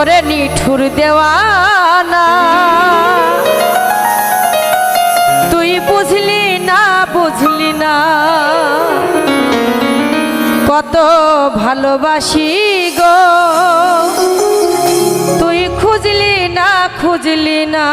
করে নিঠুর দেওয়ানা। তুই বুঝলি না বুঝলি না। কত ভালোবাসি গো। তুই খুঁজলি না খুঁজলি না।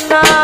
no